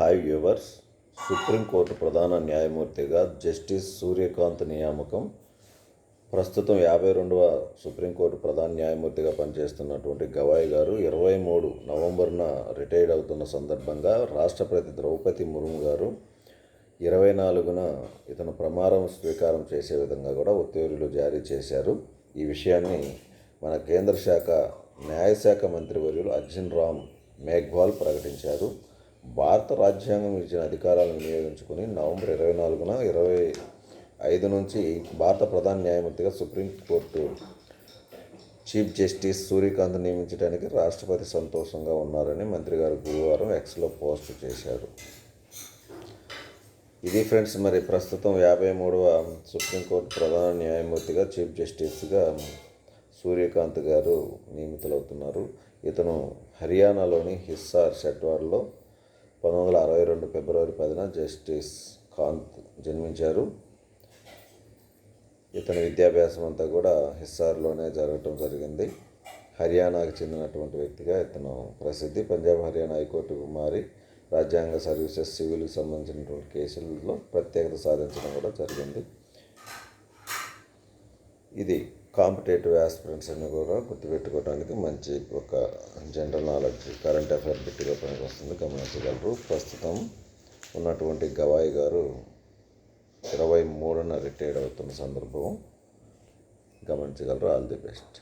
Hi viewers supreme court ప్రధాన న్యాయమూర్తిగా justice Surya Kant నియామకం. ప్రస్తుతం యాభై రెండవ సుప్రీంకోర్టు ప్రధాన న్యాయమూర్తిగా పనిచేస్తున్నటువంటి గవాయ్ గారు ఇరవై మూడు నవంబర్న రిటైర్డ్ అవుతున్న సందర్భంగా రాష్ట్రపతి ద్రౌపది ముర్ము గారు ఇరవై నాలుగున ఇతను ప్రమాణం స్వీకారం చేసే విధంగా కూడా ఉత్తర్వులు జారీ చేశారు. ఈ విషయాన్ని మన కేంద్ర శాఖ న్యాయశాఖ మంత్రివర్యులు అర్జున్ రామ్ మేఘ్వాల్ ప్రకటించారు. భారత రాజ్యాంగం ఇచ్చిన అధికారాలను వినియోగించుకుని నవంబర్ ఇరవై నాలుగున ఇరవై ఐదు నుంచి భారత ప్రధాన న్యాయమూర్తిగా supreme court chief justice Suryakant నియమించడానికి రాష్ట్రపతి సంతోషంగా ఉన్నారని మంత్రి గారు గురువారం ఎక్స్లో పోస్ట్ చేశారు. ఇది ఫ్రెండ్స్ మరి ప్రస్తుతం యాభై మూడవ సుప్రీంకోర్టు ప్రధాన న్యాయమూర్తిగా చీఫ్ జస్టిస్గా సూర్యకాంత్ గారు నియమితులవుతున్నారు. ఇతను హర్యానాలోని హిస్సార్ షట్వార్లో పంతొమ్మిది వందల అరవై రెండు ఫిబ్రవరి పదిన జస్టిస్ కాంత్ జన్మించారు. ఇతని విద్యాభ్యాసం అంతా కూడా హిస్సార్లోనే జరగటం జరిగింది. హర్యానాకు చెందినటువంటి వ్యక్తిగా ఇతను ప్రసిద్ధి పంజాబ్ హర్యానా హైకోర్టుకు మారి రాజ్యాంగ సర్వీసెస్ సివిల్కి సంబంధించినటువంటి కేసుల్లో ప్రత్యేకత సాధించడం కూడా జరిగింది. ఇది కాంపిటేటివ్ ఆస్పిరెంట్స్ అని కూడా గుర్తుపెట్టుకోవడానికి మంచి ఒక జనరల్ నాలెడ్జ్ కరెంట్ అఫైర్ బిట్టుగా పనికొస్తుంది. గమనించగలరు. ప్రస్తుతం ఉన్నటువంటి గవాయి గారు ఇరవై మూడున రిటైర్డ్ అవుతున్న సందర్భం గమనించగలరు. All the best